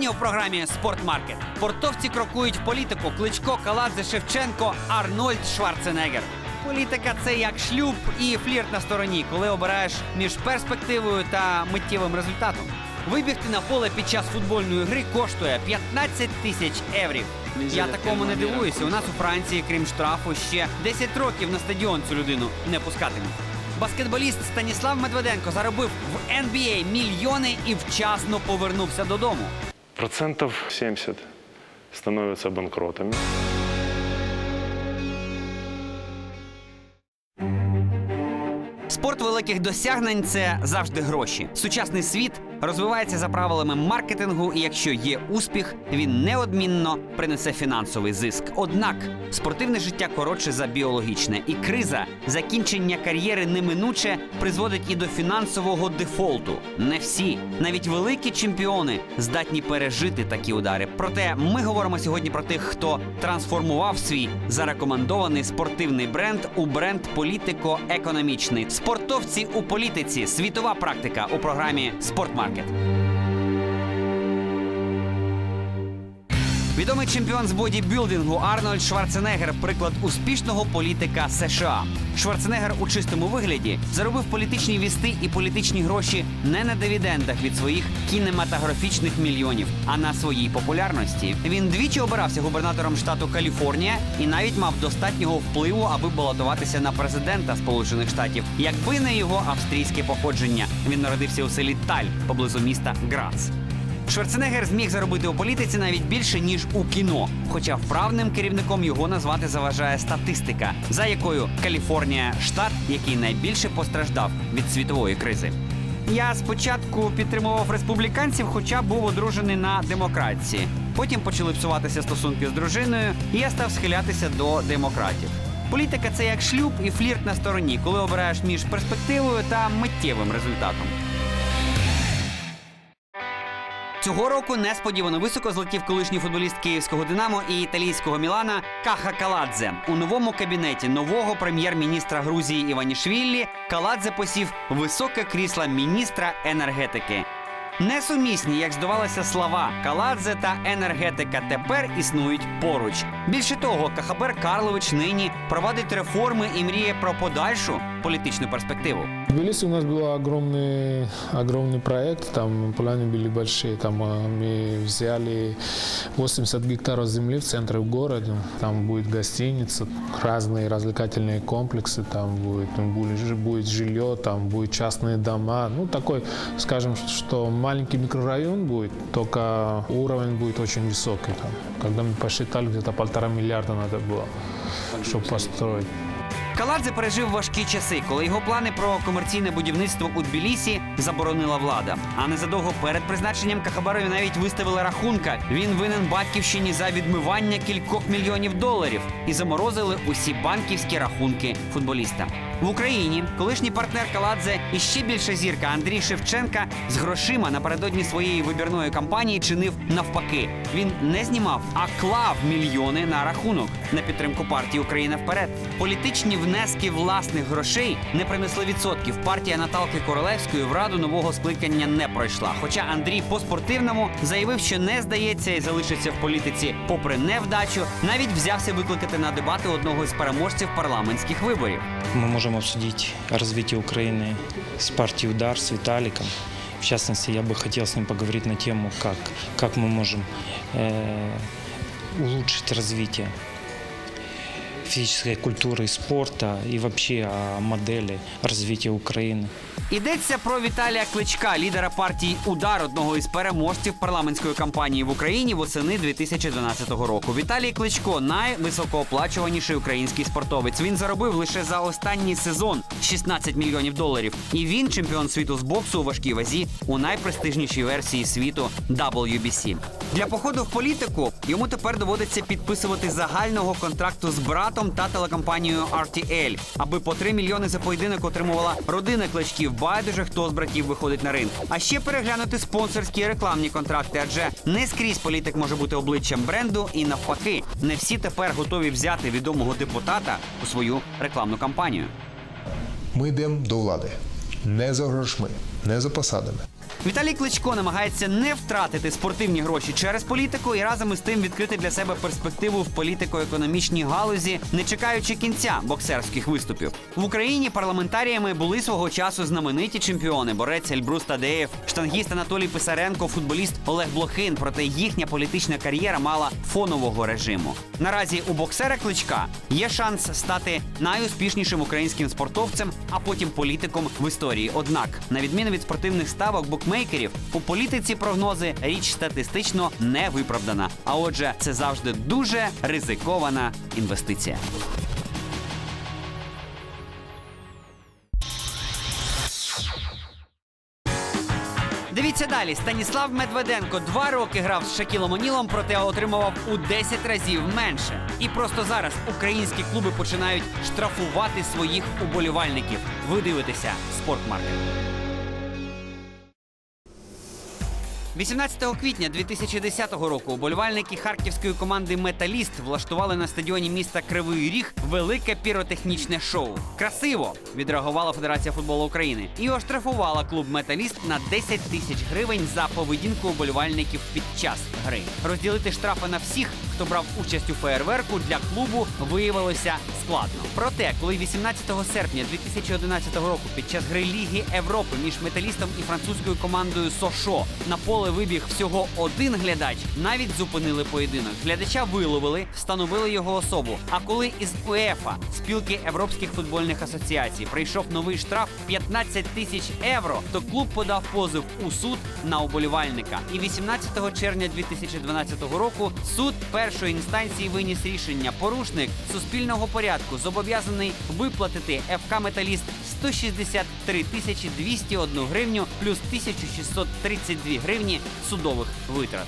Сьогодні у програмі Спортмаркет портовці крокують в політику. Кличко, Каладзе, Шевченко, Арнольд Шварценеггер. Політика це як шлюб і флірт на стороні, коли обираєш між перспективою та миттєвим результатом. Вибігти на поле під час футбольної гри коштує 15 тисяч єврів. Я такому не дивуюся. У нас у Франції, крім штрафу, ще 10 років на стадіон цю людину не пускатимуть. Баскетболіст Станіслав Медведенко заробив в NBA мільйони і вчасно повернувся додому. Процентов 70 становятся банкротами. Великих досягнень це завжди гроші. Сучасний світ розвивається за правилами маркетингу, і якщо є успіх, він неодмінно принесе фінансовий зиск. Однак спортивне життя коротше за біологічне, і криза закінчення кар'єри неминуче призводить і до фінансового дефолту. Не всі, навіть великі чемпіони, здатні пережити такі удари. Проте ми говоримо сьогодні про тих, хто трансформував свій зарекомендований спортивний бренд у бренд політико-економічний. Спортовці у політиці. Світова практика у програмі Спортмаркет. Відомий чемпіон з бодібілдингу Арнольд Шварценеггер – приклад успішного політика США. Шварценеггер у чистому вигляді заробив політичні вісти і політичні гроші не на дивідендах від своїх кінематографічних мільйонів, а на своїй популярності. Він двічі обирався губернатором штату Каліфорнія і навіть мав достатнього впливу, аби балотуватися на президента Сполучених Штатів, якби не його австрійське походження. Він народився у селі Таль поблизу міста Грац. Шварценеггер зміг заробити у політиці навіть більше ніж у кіно. Хоча вправним керівником його назвати заважає статистика, за якою Каліфорнія штат, який найбільше постраждав від світової кризи. Я спочатку підтримував республіканців, хоча був одружений на демократії. Потім почали псуватися стосунки з дружиною, і я став схилятися до демократів. Політика це як шлюб і флірт на стороні, коли обираєш між перспективою та миттєвим результатом. Цього року несподівано високо злетів колишній футболіст київського Динамо і італійського Мілана Каха Каладзе. У новому кабінеті нового прем'єр-міністра Грузії Іванішвілі Каладзе посів високе крісло міністра енергетики. Несумісні, як здавалося, слова Каладзе та енергетика тепер існують поруч. Більше того, Кахабер Карлович нині проводить реформи і мріє про подальшу політичну перспективу. В Тбилиси у нас был огромный, огромный проект, там планы были большие, там э, мы взяли 80 гектаров земли в центре города, там будет гостиница, разные развлекательные комплексы, там будет, будет, будет жилье, там будет частные дома, ну такой, скажем, что маленький микрорайон будет, только уровень будет очень высокий там. Когда мы посчитали, где-то полтора миллиарда надо было, чтобы построить. Каладзе пережив важкі часи, коли його плани про комерційне будівництво у Тбілісі заборонила влада. А незадовго перед призначенням Кахабарові навіть виставили рахунка. Він винен батьківщині за відмивання кількох мільйонів доларів і заморозили усі банківські рахунки футболіста. В Україні колишній партнер Каладзе і ще більша зірка Андрій Шевченка з грошима напередодні своєї вибірної кампанії чинив навпаки. Він не знімав, а клав мільйони на рахунок на підтримку партії Україна вперед. Політичні внески власних грошей не принесли відсотків. Партія Наталки Королевської в раду нового скликання не пройшла. Хоча Андрій по спортивному заявив, що не здається і залишиться в політиці, попри невдачу, навіть взявся викликати на дебати одного із переможців парламентських виборів. Мы можем обсудить развитие Украины с партией «Удар», с Виталиком. В частности, я бы хотел с ним поговорить на тему, как, как мы можем э, улучшить развитие физической культуры и спорта и вообще о модели развития Украины. Йдеться про Віталія Кличка, лідера партії Удар, одного із переможців парламентської кампанії в Україні восени 2012 року. Віталій Кличко найвисокооплачуваніший український спортовець. Він заробив лише за останній сезон 16 мільйонів доларів. І він чемпіон світу з боксу у важкій вазі у найпрестижнішій версії світу WBC. Для походу в політику йому тепер доводиться підписувати загального контракту з братом та телекомпанією RTL, аби по 3 мільйони за поєдинок отримувала родина кличків. Байдуже хто з братів виходить на ринг. А ще переглянути спонсорські рекламні контракти, адже не скрізь політик може бути обличчям бренду, і навпаки, не всі тепер готові взяти відомого депутата у свою рекламну кампанію. Ми йдемо до влади не за грошми, не за посадами, Віталій Кличко намагається не втратити спортивні гроші через політику і разом із тим відкрити для себе перспективу в політико-економічній галузі, не чекаючи кінця боксерських виступів. В Україні парламентаріями були свого часу знамениті чемпіони: борець Ельбрус Тадеєв, штангіст Анатолій Писаренко, футболіст Олег Блохин. Проте їхня політична кар'єра мала фонового режиму. Наразі у боксера Кличка є шанс стати найуспішнішим українським спортовцем, а потім політиком в історії. Однак, на відміну від спортивних ставок букмекерів, у політиці прогнози річ статистично не виправдана. А отже, це завжди дуже ризикована інвестиція. Дивіться далі. Станіслав Медведенко два роки грав з Шакілом Онілом, проте отримував у 10 разів менше. І просто зараз українські клуби починають штрафувати своїх уболівальників. Ви дивитеся спортмаркет. 18 квітня 2010 року уболівальники харківської команди Металіст влаштували на стадіоні міста Кривий Ріг велике піротехнічне шоу. Красиво відреагувала Федерація футболу України і оштрафувала клуб Металіст на 10 тисяч гривень за поведінку уболівальників під час гри. Розділити штрафи на всіх, хто брав участь у феєрверку, для клубу виявилося складно. Проте, коли 18 серпня 2011 року під час гри Ліги Європи між металістом і французькою командою Сошо на поле вибіг всього один глядач, навіть зупинили поєдинок. Глядача виловили, встановили його особу. А коли із УЕФА спілки Європейських футбольних асоціацій прийшов новий штраф 15 тисяч євро, то клуб подав позов у суд на уболівальника. І 18 червня 2012 року суд першої інстанції виніс рішення. Порушник суспільного порядку зобов'язаний виплатити ФК Металіст 163 тисячі 201 гривню плюс 1632 гривні судових витрат.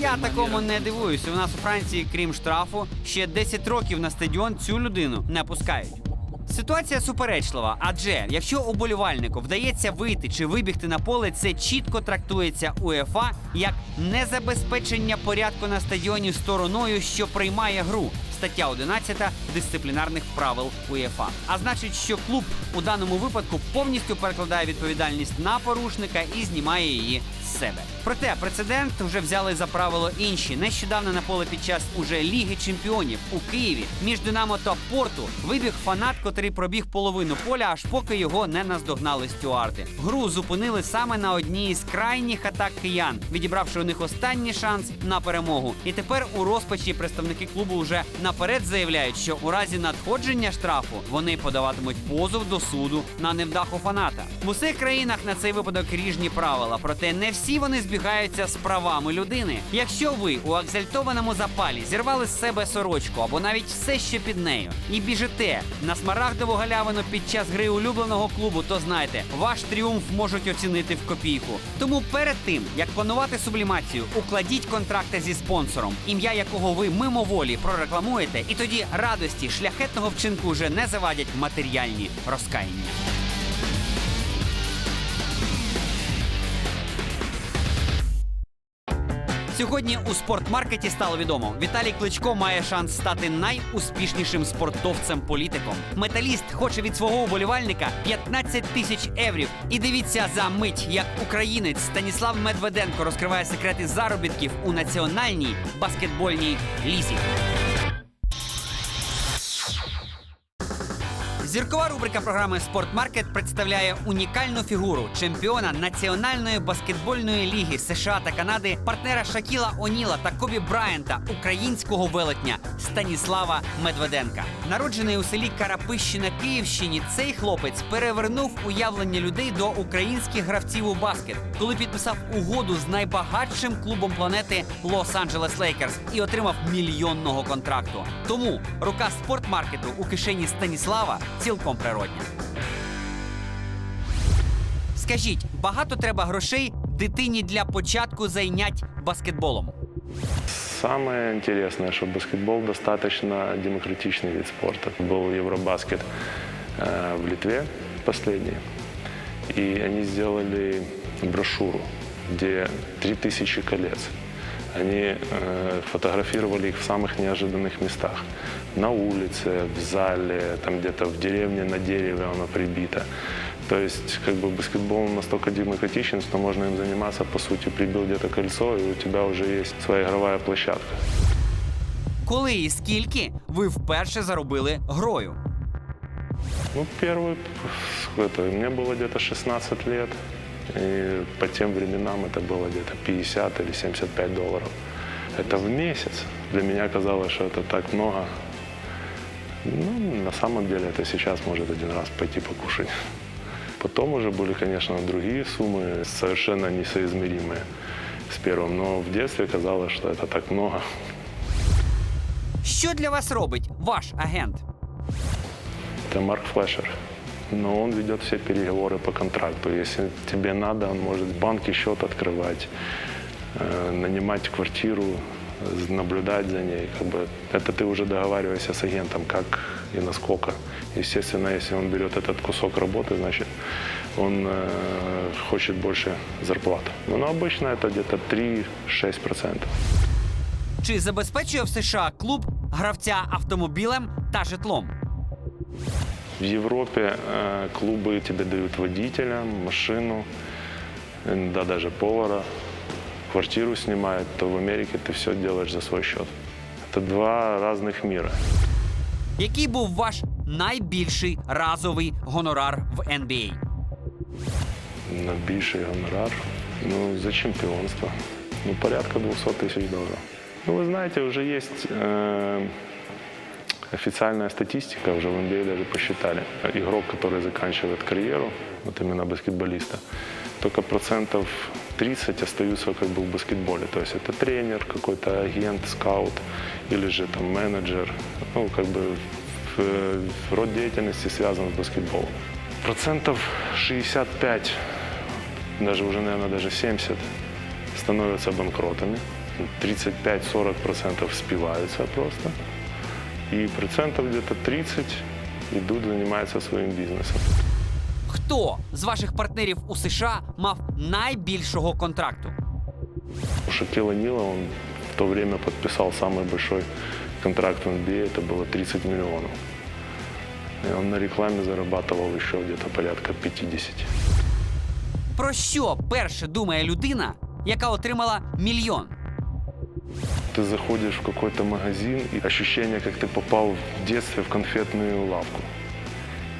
Я такому не дивуюся. У нас у Франції, крім штрафу, ще 10 років на стадіон цю людину не пускають. Ситуація суперечлива, адже якщо уболівальнику вдається вийти чи вибігти на поле, це чітко трактується УЕФА як незабезпечення порядку на стадіоні стороною, що приймає гру. Стаття 11 дисциплінарних правил УЄФА. А значить, що клуб у даному випадку повністю перекладає відповідальність на порушника і знімає її себе. Проте прецедент вже взяли за правило інші. Нещодавно на поле під час уже Ліги Чемпіонів у Києві між Динамо та Порту вибіг фанат, котрий пробіг половину поля, аж поки його не наздогнали стюарди. Гру зупинили саме на одній із крайніх атак киян, відібравши у них останній шанс на перемогу. І тепер у розпачі представники клубу вже наперед заявляють, що у разі надходження штрафу вони подаватимуть позов до суду на невдаху фаната. В усіх країнах на цей випадок ріжні правила, проте не всі вони збігаються з правами людини. Якщо ви у екзальтованому запалі зірвали з себе сорочку або навіть все, що під нею, і біжите на смарагдову галявину під час гри улюбленого клубу, то знайте, ваш тріумф можуть оцінити в копійку. Тому перед тим як планувати сублімацію, укладіть контракти зі спонсором, ім'я якого ви мимоволі прорекламуєте, і тоді радості шляхетного вчинку вже не завадять матеріальні розкаяння. Сьогодні у спортмаркеті стало відомо, Віталій Кличко має шанс стати найуспішнішим спортовцем-політиком. Металіст хоче від свого уболівальника 15 тисяч еврів. І дивіться за мить, як українець Станіслав Медведенко розкриває секрети заробітків у національній баскетбольній лізі. Зіркова рубрика програми Спортмаркет представляє унікальну фігуру чемпіона національної баскетбольної ліги США та Канади, партнера Шакіла Оніла та Кобі Брайанта, українського велетня Станіслава Медведенка. Народжений у селі Карапищі на Київщині, цей хлопець перевернув уявлення людей до українських гравців у баскет, коли підписав угоду з найбагатшим клубом планети Лос-Анджелес Лейкерс і отримав мільйонного контракту. Тому рука спортмаркету у кишені Станіслава цілком природня. Скажіть, багато треба грошей дитині для початку зайнять баскетболом? Самое интересное, что баскетбол достаточно демократичный вид спорта. Был Евробаскет э, в Литве последний, и они сделали брошюру, где 3000 колец. Они э, фотографировали их в самых неожиданных местах. На улице, в зале, там где-то в деревне на дереве оно прибито. То есть как бы баскетбол настолько демократичен, что можно им заниматься, по сути, прибил где-то кольцо, и у тебя уже есть своя игровая площадка. Коли і скільки ви вперше заробили грою? Ну, первый, это, мне было где-то 16 лет, и по тем временам это было где-то 50 или 75 долларов. Это в месяц. Для меня казалось, что это так много. Ну, на самом деле это сейчас может один раз пойти покушать. Потом уже были, конечно, другие суммы, совершенно несоизмеримые с первым. Но в детстве казалось, что это так много. Що для вас робить ваш агент? Это Марк Флешер. Но он ведет все переговоры по контракту. Если тебе надо, он может в банке счет открывать, э, нанимать квартиру, э, наблюдать за ней. Как бы это ты уже договариваешься с агентом, как и насколько. Естественно, если он берет этот кусок работы, значит, он э, хочет больше зарплаты. Но ну, обычно это где-то 3-6%. Чи забезпечує в США клуб гравця автомобілем та житлом? В Европе э, клубы тебе дают водителя, машину, иногда даже повара, квартиру снимают, то в Америке ты все делаешь за свой счет. Это два разных мира. Який був ваш найбільший разовий гонорар в NBA? На більший гонорар, ну, за чемпионство. Ну, порядка 200 тысяч долларов. Ну, вы знаете, уже есть э, официальная статистика, уже в NBA даже посчитали. Игрок, который заканчивает карьеру, вот именно баскетболиста, только процентов 30 остаются как бы в баскетболе. То есть это тренер, какой-то агент, скаут или же там менеджер. Ну, как бы в- в род деятельности связан с баскетболом. Процентов 65, даже уже, наверное, даже 70 становятся банкротами. 35-40% спиваются просто. И процентов где-то 30 идут, занимаются своим бизнесом. Хто з ваших партнерів у США мав найбільшого контракту? У Шакила Нила он в то время подписал самый большой контракт в NBA, это было 30 миллионов. И он на рекламе зарабатывал еще где-то порядка 50. Про що перше думає людина, яка отримала мільйон? Ты заходишь в какой-то магазин, и ощущение, как ты попал в детстве в конфетную лавку.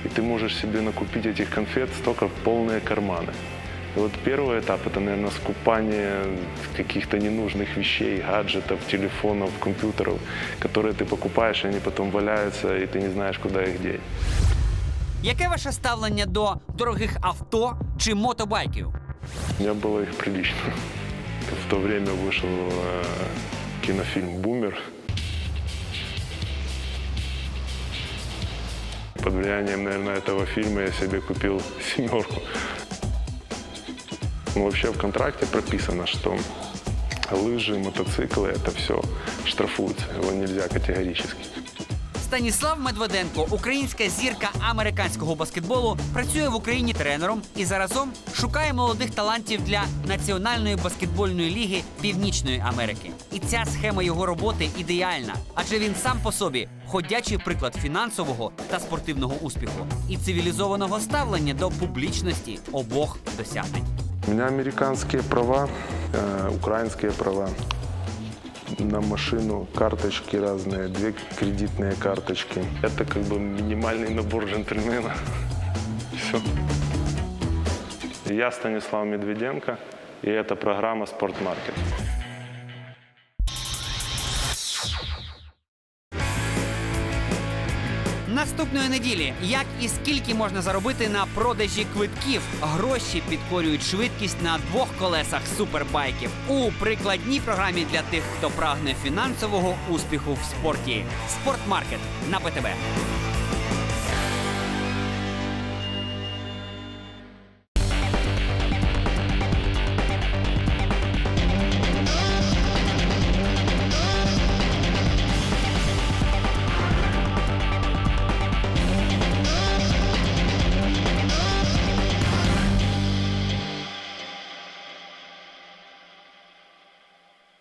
И ты можешь себе накупить этих конфет столько полные карманы. И вот первый этап – это, наверное, скупание каких-то ненужных вещей, гаджетов, телефонов, компьютеров, которые ты покупаешь, и они потом валяются, и ты не знаешь, куда их деть. Яке ваше ставлення до дорогих авто чи мотобайків? У меня было их прилично. В то время вышел э, кинофильм «Бумер». Под влиянием, наверное, этого фильма я себе купил семерку. Ну, вообще в контракте прописано, что лыжи, мотоциклы – это все штрафуется. Его нельзя категорически. Станіслав Медведенко, українська зірка американського баскетболу, працює в Україні тренером і заразом шукає молодих талантів для Національної баскетбольної ліги Північної Америки. І ця схема його роботи ідеальна, адже він сам по собі ходячий приклад фінансового та спортивного успіху і цивілізованого ставлення до публічності обох досягнень. У меня американские права, э, украинские права На машину карточки разные, две кредитные карточки. Это как бы минимальный набор джентльмена. Все. Я Станислав Медведенко, и это программа «Спортмаркет». Наступної неділі, як і скільки можна заробити на продажі квитків, гроші підкорюють швидкість на двох колесах супербайків у прикладній програмі для тих, хто прагне фінансового успіху в спорті. Спортмаркет на ПТБ.